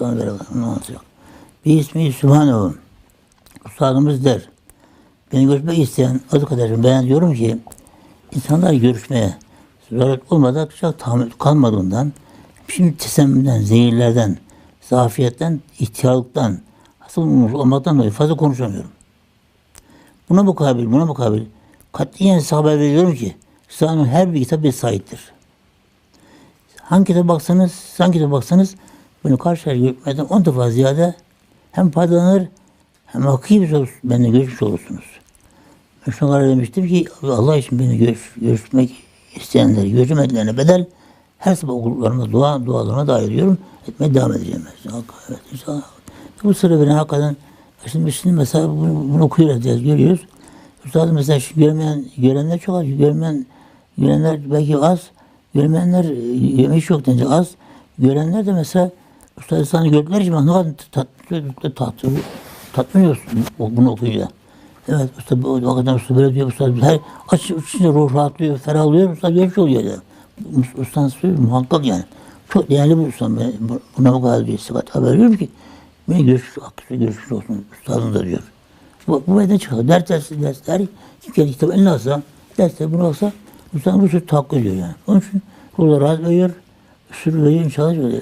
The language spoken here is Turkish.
Onu anlatacak. Bir ismi Sübhanehu. Üstadımız der. Beni görüşmek isteyen adı kadarım ben diyorum ki insanlar görüşmeye zaruret olmadan çok tahammül kalmadığından şimdi tesemmümden, zehirlerden, zafiyetten, ihtiyarlıktan, hasıl olmaktan dolayı fazla konuşamıyorum. Buna mukabil, buna mukabil katiyen size haber veriyorum ki İslam'ın her bir kitap bir sahiptir. Hangi kitap baksanız, hangi kitap baksanız bunu karşı görmeden on defa ziyade hem faydalanır hem bir soru benimle görüşmüş olursunuz. Ben şunlara demiştim ki Allah için beni görüş, görüşmek isteyenleri, görüşmedilerine bedel her sabah okullarıma dua, dualarıma dahil ediyorum. Etmeye devam edeceğim. Evet, inşallah. Bu sıra beni hakikaten şimdi, şimdi mesela bunu, bunu okuyoruz, diye görüyoruz. Üstadım mesela şu görmeyen, görenler çok az. Görmeyen, görenler belki az. Görmeyenler yemiş yok deyince az. Görenler de mesela Üstad İslam'ı gördüler bak ne kadar tatlı, tatlı, tatmin bunu okuyunca. Evet usta bu hakikaten usta böyle diyor usta her aç ruh rahatlıyor, ferahlıyor, usta görmüş oluyor yani. Ustanın söylüyor muhakkak yani. Çok değerli bir ustam. Buna bu kadar bir sıfat haber veriyorum ki beni görüşmüş, hakkısı görüşmüş olsun ustadın da diyor. Bu, bu beden çıkıyor. Ders dersi dersler kim kere kitap eline alsa dersler bunu alsa ustanın ruhsu tahakkuk ediyor yani. Onun için ruhla rahat veriyor, sürü veriyor inşallah öyle.